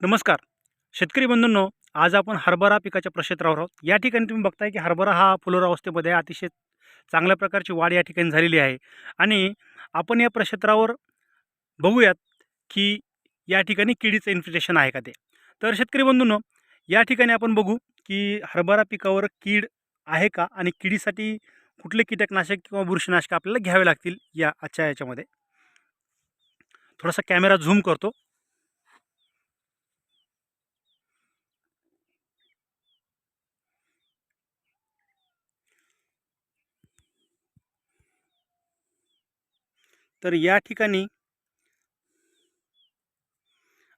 नमस्कार. शेतकरी बंधूंनो आज आपण हरभरा पिकाच्या प्रक्षेत्रावर आहोत. या ठिकाणी तुम्ही बघताय की हरभरा हा फुलोरा अवस्थेमध्ये अतिशय चांगल्या प्रकारची वाढ या ठिकाणी झालेली आहे. आणि आपण या प्रक्षेत्रावर बघूयात की या ठिकाणी किडीचं इन्फेक्शन आहे का ते. तर शेतकरी बंधूंनो या ठिकाणी आपण बघू की हरभरा पिकावर कीड आहे का आणि किडीसाठी कुठले कीटकनाशक किंवा बुरशीनाशक आपल्याला घ्यावे लागतील या आजच्या याच्यामध्ये. थोडासा कॅमेरा झूम करतो. तर या ठिकाणी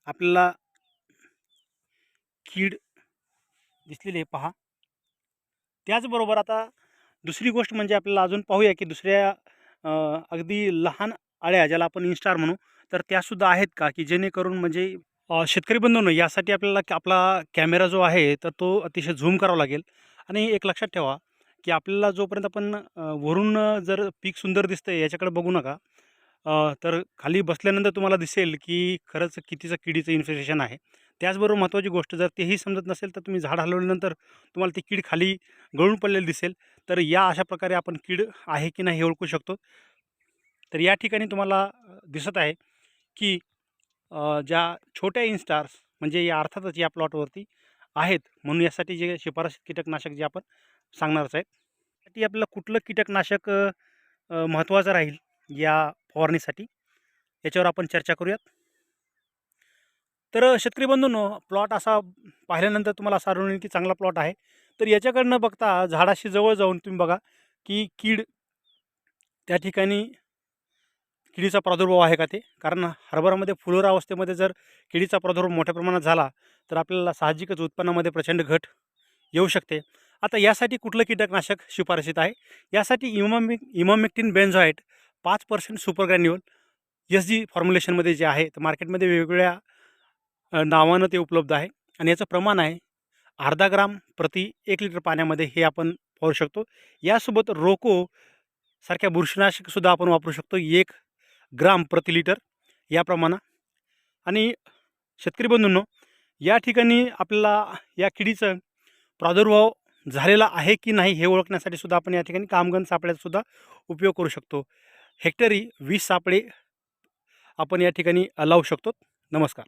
आपल्याला कीड दिसलेली आहे पहा. त्याचबरोबर आता दुसरी गोष्ट म्हणजे आपल्याला अजून पाहूया की दुसऱ्या अगदी लहान अळ्या ज्याला आपण इन्स्टार म्हणू तर त्यासुद्धा आहेत का? की जेणेकरून म्हणजे शेतकरी बंधूंनो यासाठी आपल्याला आपला कॅमेरा जो आहे तर तो अतिशय झूम करावा लागेल. आणि एक लक्षात ठेवा की आपल्याला जोपर्यंत आपण वरून जर पीक सुंदर दिसतंय याच्याकडे बघू नका तर खाली बसल्यानंतर तुम्हाला दिसेल की खरंच कितीचं किडीचं इन्फेक्शन आहे. त्याचबरोबर महत्त्वाची गोष्ट जर तेही समजत नसेल तर तुम्ही झाड हलवल्यानंतर तुम्हाला ती कीड खाली गळून पडलेली दिसेल. तर या अशा प्रकारे आपण कीड आहे की नाही हे ओळखू शकतो. तर या ठिकाणी तुम्हाला दिसत आहे की ज्या छोट्या इन्स्टार्स म्हणजे या अर्थातच या प्लॉटवरती आहेत. म्हणून यासाठी जे शिफारस कीटकनाशक जे आपण सांगणारच आहेत. त्यासाठी आपल्याला कुठलं कीटकनाशक महत्त्वाचं राहील? या फवारणीसाठी. याच्यावर आपण चर्चा करूयात. तर शेतकरी बंधूंनो प्लॉट असा पाहिल्यानंतर तुम्हाला असं आढळून येईल की चांगला प्लॉट आहे. तर याच्याकडनं बघता झाडाशी जवळ जाऊन तुम्ही बघा की कीड त्या ठिकाणी किडीचा प्रादुर्भाव आहे का ते? कारण हरभरामध्ये फुलोरा अवस्थेमध्ये जर किडीचा प्रादुर्भाव मोठ्या प्रमाणात झाला तर आपल्याला साहजिकच उत्पन्नामध्ये प्रचंड घट येऊ शकते. आता यासाठी कुठलं कीटकनाशक शिफारशीत आहे? यासाठी इमामिक इमामिक्टिन बेन्झॉईट पाच percent super granule S G फॉर्म्युलेशनमध्ये जे आहे तर मार्केटमध्ये वेगवेगळ्या नावानं ते उपलब्ध आहे. आणि याचं प्रमाण आहे अर्धा ग्राम प्रति एक लिटर पाण्यामध्ये हे आपण वापरू शकतो. यासोबत रोको सारख्या बुरशीनाशकसुद्धा आपण वापरू शकतो. एक ग्राम प्रति लिटर या प्रमाणात आणि शेतकरी बंधूंनो या ठिकाणी आपल्याला या किडीचं प्रादुर्भाव झालेला आहे की नाही हे ओळखण्यासाठी सुद्धा आपण या ठिकाणी कामगन सापळ्याचासुद्धा उपयोग करू शकतो. हेक्टरी वीस सापळे आपण या ठिकाणी लावू शकतो. नमस्कार.